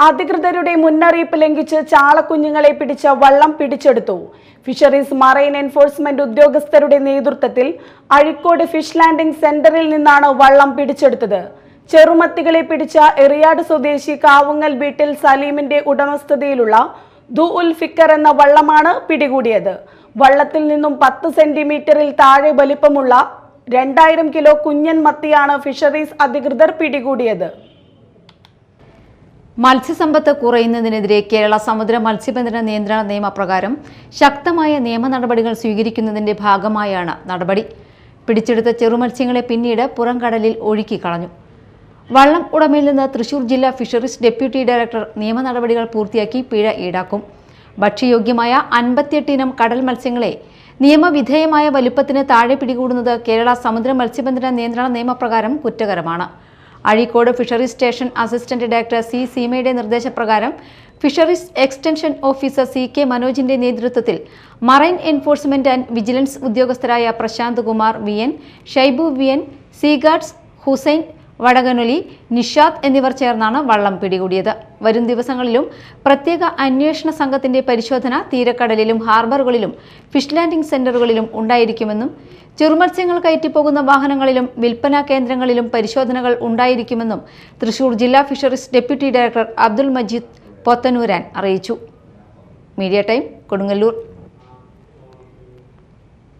അധികൃതരുടെ മുന്നറിയിപ്പ് ലംഘിച്ച് ചാളക്കുഞ്ഞുങ്ങളെ പിടിച്ച വള്ളം പിടിച്ചെടുത്തു. ഫിഷറീസ് മറൈൻ എൻഫോഴ്സ്മെന്റ് ഉദ്യോഗസ്ഥരുടെ നേതൃത്വത്തിൽ അഴിക്കോട് ഫിഷ് ലാൻഡിംഗ് സെന്ററിൽ നിന്നാണ് വള്ളം പിടിച്ചെടുത്തത്. ചെറുമത്തികളെ പിടിച്ച എറിയാട് സ്വദേശി കാവുങ്ങൽ വീട്ടിൽ സലീമിന്റെ ഉടമസ്ഥതയിലുള്ള ദു ഉൽ ഫിക്കർ എന്ന വള്ളമാണ് പിടികൂടിയത്. വള്ളത്തിൽ നിന്നും പത്ത് സെന്റിമീറ്ററിൽ താഴെ വലിപ്പമുള്ള രണ്ടായിരം കിലോ കുഞ്ഞൻ മത്തിയാണ് ഫിഷറീസ് അധികൃതർ പിടികൂടിയത്. മത്സ്യസമ്പത്ത് കുറയുന്നതിനെതിരെ കേരള സമുദ്ര മത്സ്യബന്ധന നിയന്ത്രണ നിയമപ്രകാരം ശക്തമായ നിയമ നടപടികൾ സ്വീകരിക്കുന്നതിന്റെ ഭാഗമായാണ് നടപടി. പിടിച്ചെടുത്ത ചെറുമത്സ്യങ്ങളെ പിന്നീട് പുറംകടലിൽ ഒഴുക്കി കളഞ്ഞു. വള്ളം ഉടമയിൽ നിന്ന് തൃശൂർ ജില്ലാ ഫിഷറീസ് ഡെപ്യൂട്ടി ഡയറക്ടർ നിയമ നടപടികൾ പൂർത്തിയാക്കി പിഴ ഈടാക്കും. ഭക്ഷ്യയോഗ്യമായ അൻപത്തിയെട്ട് ഇനം കടൽ മത്സ്യങ്ങളെ നിയമവിധേയമായ വലുപ്പത്തിന് താഴെ പിടികൂടുന്നത് കേരള സമുദ്ര മത്സ്യബന്ധന നിയന്ത്രണ നിയമപ്രകാരം കുറ്റകരമാണ്. Azhikode fisheries station assistant director C സീമയുടെ നിർദ്ദേശപ്രകാരം fisheries extension officer C K മനോജിന്റെ നേതൃത്വത്തിൽ marine enforcement and vigilance ഉദ്യോഗസ്ഥരായ Prashant Kumar V N Shaibu V N sea guards Hussain Vadakanoli Nishad എന്നിവർ ചേർന്നാണ് വള്ളം പിടികൂടിയത്. വരും ദിവസങ്ങളിലും പ്രത്യേക അന്വേഷണ സംഘത്തിന്റെ പരിശോധന തീരക്കടലിലും ഹാർബറുകളിലും ഫിഷ് ലാൻഡിംഗ് സെന്ററുകളിലും ഉണ്ടായിരിക്കുമെന്നും ചെറുമത്സ്യങ്ങൾ കയറ്റിപ്പോകുന്ന വാഹനങ്ങളിലും വിൽപ്പനാ കേന്ദ്രങ്ങളിലും പരിശോധനകൾ ഉണ്ടായിരിക്കുമെന്നും തൃശൂർ ജില്ലാ fisheries deputy director Abdul Majeed Pothanooran അറിയിച്ചു. Media time Kodungallur.